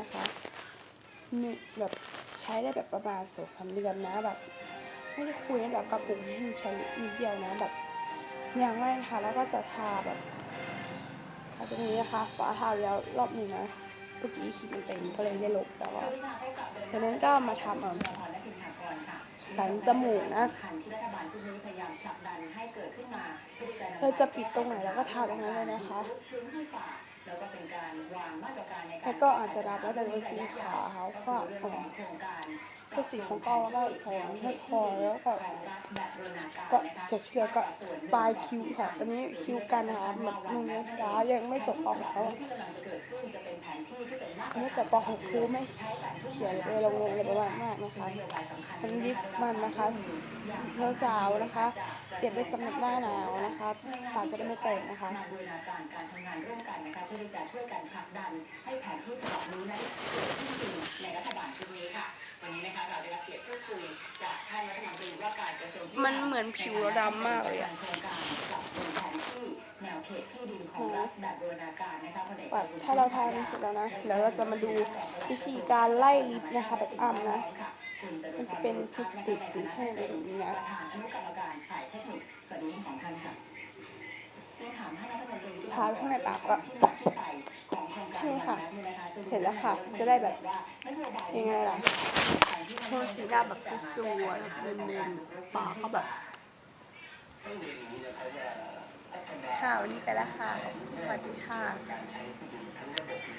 นะคะนี่แบบใช้ได้แบบประมาณสองสามเดือนนะแบบไม่ได้คุยนะแบบกระปุกนี้ใช้นิดเดียวนะแบบอย่างแรกนะคะแล้วก็จะทาแบบทาตรงนี้นะคะฝาทาแล้วรอบหนึ่งนะเมื่อกี้ขีดเต็มก็เลยได้ลบแต่ว่าฉะนั้นก็มาทำเอาสันจมูกนะคันที่รัฐบาลชุดนี้พยายามผลักดันให้เกิดขึ้นมาเพื่อที่จะปิดตรงไหนแล้วก็ทาตรงนั้นเลยนะคะแล้วก็เป็นการวางมาตรการ แล้วก็อาจจะรับแล้วแต่จริงขาเขาก็เรื่องเอาของโครงการให้สีของกล้องแล้วก็สองให้พอแล้วก็ของรัฐแบบ ก็เสร็จแล้วก็ปลายคิวค่ะอันนี้คิวกันนะคะแบบมือฟ้ายังไม่จบปอกเขาน่าตรไม่จบปอกของครูไม่เขียนไปลงลงอะไรประมาณมากนะคะนโยบายสำคัญอันลิฟมันนะคะสาวนะคะเก็บไว้สำหรับหน้าหนาวนะคะปากจะได้ไม่แตกนะคะมาบูรณานให้แผนที่ฉบับนี้ในรัฐบาลชุดนี้ค่ะวันนี้นะคะเราได้รับเกียรติพูดคุยจากท่าน เหมือนผิวเราดำมากเลยอะโองรัฐแบบบูรณาการนะแบบถ้าเราทานเสร็จแล้วนะแล้วเราจะมาดูวิธีการไล่ลิฟนะคะแบบอ้ำนะ มันจะเป็นพลาสติกสีแห้งแบบนี้นะประธานอนุกรรมการฝ่ายเทคนิคสวัสดีทั้งสองท่าข้างในปากก็แค่นี้ค่ะ เสร็จแล้วค่ะ จะได้แบบยังไงล่ะโทนสีดำแบบสวยๆแบบเนียนๆปากก็แบบค่ะวันนี้ไปแล้วค่ะสวัสดีค่ะ